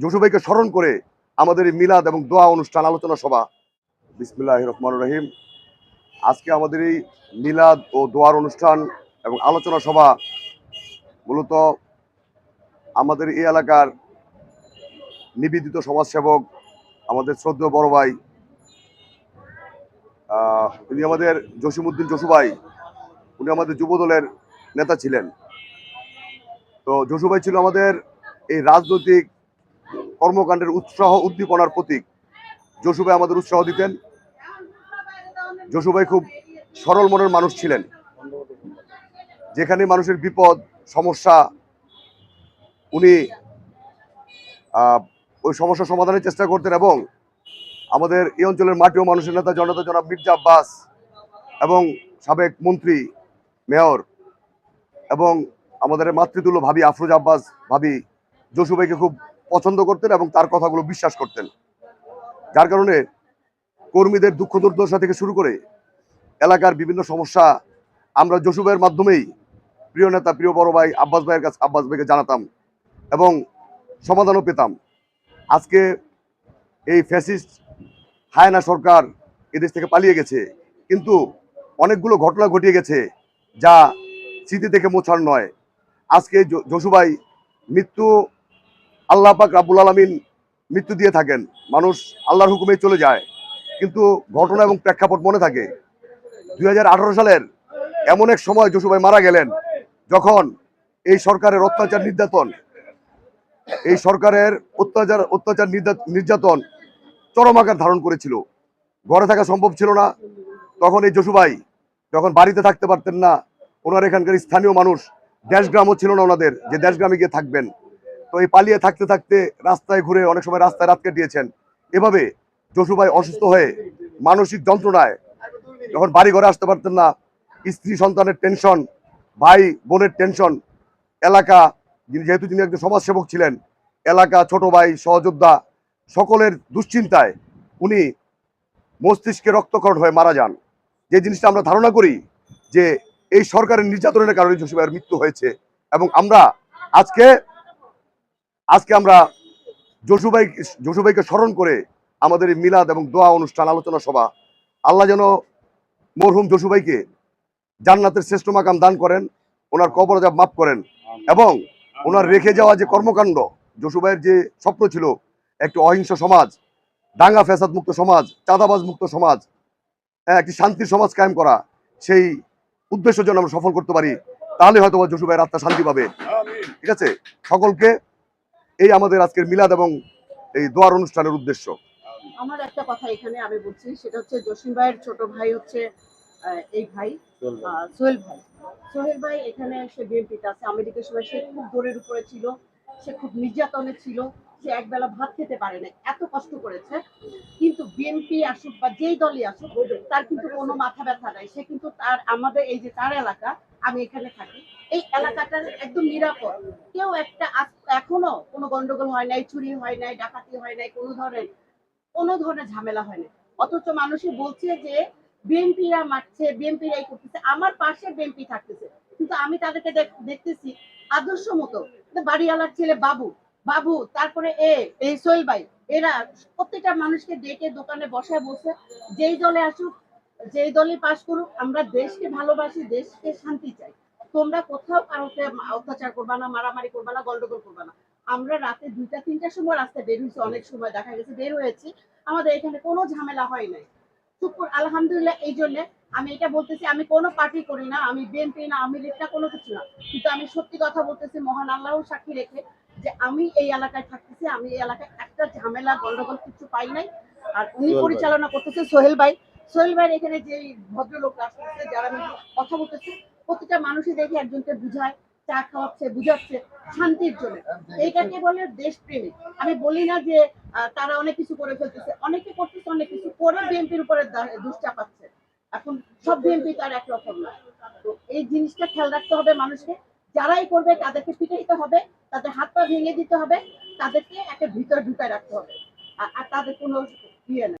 যশুভাইকে স্মরণ করে আমাদের এই মিলাদ এবং দোয়া অনুষ্ঠান, আলোচনা সভা। বিসমিল্লাহ রহমান রহিম। আজকে আমাদের এই মিলাদ ও দোয়ার অনুষ্ঠান এবং আলোচনা সভা মূলত আমাদের এই এলাকার নিবেদিত সমাজসেবক, আমাদের শ্রদ্ধেয় বড় ভাই উনি আমাদের জসিমউদ্দিন জসু ভাই, উনি আমাদের যুবদলের নেতা ছিলেন। তো জসু ভাই ছিল আমাদের এই রাজনৈতিক কর্মকাণ্ডের উৎসাহ উদ্দীপনার প্রতীক। জসু ভাই আমাদের উৎসাহ দিতেন। ভাই খুব সরল মনের মানুষ ছিলেন। যেখানে মানুষের বিপদ, সমস্যা, উনি ওই সমস্যা সমাধানের চেষ্টা করতেন এবং আমাদের এই অঞ্চলের মাটি ও মানুষের নেতা জনতা জনাব মির্জা আব্বাস এবং সাবেক মন্ত্রী, মেয়র এবং আমাদের মাতৃতুল্য ভাবি আফরোজ আব্বাস ভাবি জসুভাইকে খুব পছন্দ করতেন এবং তার কথাগুলো বিশ্বাস করতেন। যার কারণে কর্মীদের দুঃখ দুর্দশা থেকে শুরু করে এলাকার বিভিন্ন সমস্যা আমরা জসু ভাইয়ের মাধ্যমেই প্রিয় নেতা, প্রিয় বড় ভাই আব্বাস ভাইয়ের কাছে আব্বাস ভাইকে জানাতাম এবং সমাধানও পেতাম। আজকে এই ফ্যাসিস্ট হায়না সরকার এদেশ থেকে পালিয়ে গেছে, কিন্তু অনেকগুলো ঘটনা ঘটিয়ে গেছে যা স্মৃতি থেকে মোছার নয়। আজকে জসুভাই মৃত্যু আল্লাহ পাক রাব্বুল আলমিন মৃত্যু দিয়ে থাকেন। মানুষ আল্লাহর হুকুমে চলে যায়। কিন্তু ঘটনা এবং প্রেক্ষাপট মনে থাকে। দুই হাজার আঠারো সালের এমন এক সময় জসুভাই মারা গেলেন, যখন এই সরকারের অত্যাচার নির্যাতন, এই সরকারের অত্যাচার অত্যাচার নির্যা- নির্যাতন চরম আকার ধারণ করেছিল। ঘরে থাকা সম্ভব ছিল না। তখন এই জসুভাই যখন বাড়িতে থাকতে পারতেন না, ওনার এখানকার স্থানীয় মানুষ দেশগ্রামও ছিল না ওনাদের, যে দেশগ্রামে গিয়ে থাকবেন। তো এই পালিয়ে থাকতে থাকতে রাস্তায় ঘুরে অনেক সময় রাস্তায় রাত কাটিয়েছেন। এভাবে জসুভাই অসুস্থ হয়ে মানসিক যন্ত্রণায় যখন বাড়ি ঘরে আসতে পারতেন না, স্ত্রী সন্তানের টেনশন ভাই বোনের টেনশন এলাকা যিনি যেহেতু তিনি একজন সমাজসেবক ছিলেন, এলাকা ছোট ভাই, সহযোদ্ধা, সকলের দুশ্চিন্তায় উনি মস্তিষ্কে রক্তকরণ হয়ে মারা যান। যে জিনিসটা আমরা ধারণা করি যে এই সরকারের নির্যাতনের কারণে জসু মৃত্যু হয়েছে এবং আমরা আজকে আজকে আমরা জসুভাই জসুভাইকে স্মরণ করে আমাদের এই মিলাদ এবং দোয়া অনুষ্ঠান আলোচনা সভা আল্লাহ যেন মরহুম জসুভাইকে জান্নাতের শ্রেষ্ঠ মাকাম দান করেন ওনার কবর যাব মাফ করেন এবং ওনার রেখে যাওয়া যে কর্মকাণ্ড জসুভাইয়ের যে স্বপ্ন ছিল একটি অহিংস সমাজ দাঙ্গা ফ্যাসাদ মুক্ত সমাজ চাঁদাবাজ মুক্ত সমাজ হ্যাঁ, একটি শান্তির সমাজ কায়েম করা সেই উদ্দেশ্য যেন আমরা সফল করতে পারি তাহলে হয়তো জসু ভাইয়ের আত্মা শান্তি পাবে। ঠিক আছে? সকলকে এই আমাদের আজকের মিলাদ এবং এই দোয়ার অনুষ্ঠানের উদ্দেশ্য। আমার একটা কথা এখানে আমি বলছি সেটা হচ্ছে জসিম ভাইয়ের ছোট ভাই হচ্ছে এই ভাই সোহেল ভাই। সোহেল ভাই। এখানে সে বিএনপিতে আছে। আমেরিকার সময় সে খুব দৌড়ের উপরে ছিল সে খুব নির্যাতনে ছিল সে একবেলা ভাত খেতে পারে না এত কষ্ট করেছে। কিন্তু বিএনপি আসুক বা যেই দলই আসুক তার কিন্তু কোনো মাথা ব্যথা নাই। সে কিন্তু তার আমাদের এই যে তার এলাকা আমি এখানে থাকি। এই এলাকাটা একদম নিরাপদ। কেউ একটা এখনও কোনো গন্ডগোল হয় নাই, চুরি হয় নাই, ডাকাতি হয় নাই, কোনো ধরনের কোনো ধরনের ঝামেলা হয়নি অথচ মানুষে বলছে যে, বিএনপিরা মারছে, বিএনপিরা এই করতেছে, আমার পাশে বিএনপি থাকতেছে। কিন্তু আমি তাদেরকে দেখতেছি আদর্শ মতো। বাড়িওয়ালার ছেলে বাবু বাবু, তারপরে এ এই সোহেল ভাই, এরা প্রত্যেকটা মানুষকে ডেকে দোকানে বসায় বসে যেই দলে আসুক, যেই দলে পাস করুক, আমরা দেশকে ভালোবাসি, দেশকে শান্তি চাই। তোমরা কোথাও কারোকে অত্যাচার করবা না, মারামারি করবা না, গন্ডগোল করবা না। আমরা রাতে দুইটা তিনটার সময় রাস্তায় বের হয়েছি অনেক সময় দেখা গেছে বের হয়েছি। আমাদের এখানে কোনো ঝামেলা হয় নাই। চুপ আলহামদুলিল্লাহ এই জন্য আমি এটা বলতেছি আমি কোনো পার্টি করি না আমি বিএনপি না আমি না কোনো কিছু না। কিন্তু আমি সত্যি কথা বলতেছি মহান আল্লাহ সাক্ষী রেখে যে আমি এই এলাকায় থাকতেছি আমি এই এলাকায় একটা ঝামেলা গন্ডগোল কিছু পাই নাই। আর উনি পরিচালনা করতেছে সোহেল ভাই। সোহেল ভাইয়ের এখানে যে ভদ্রলোক আসতেছে যারা আমি কথা বলতেছে প্রতিটা মানুষই দেখে একজনকে বুঝায়। চা খাওয়াচ্ছে, বুঝাচ্ছে শান্তির জন্য। এইটাকে বলে দেশপ্রেমিক আমি বলি না যে তারা অনেক কিছু করে ফেলতেছে। অনেকে করতেছে, অনেক কিছু করে বিএনপির উপরে দা- দুষ্টাপাচ্ছে এখন সব বিএনপি তার একরকম না। তো এই জিনিসটা খেয়াল রাখতে হবে মানুষকে। যারাই করবে, তাদেরকে পিটাইতে হবে, তাদের হাত পা ভেঙে দিতে হবে, তাদেরকে একটা ভিতরে ঢুকায় রাখতে হবে। আর- তাদের কোনো ইয়ে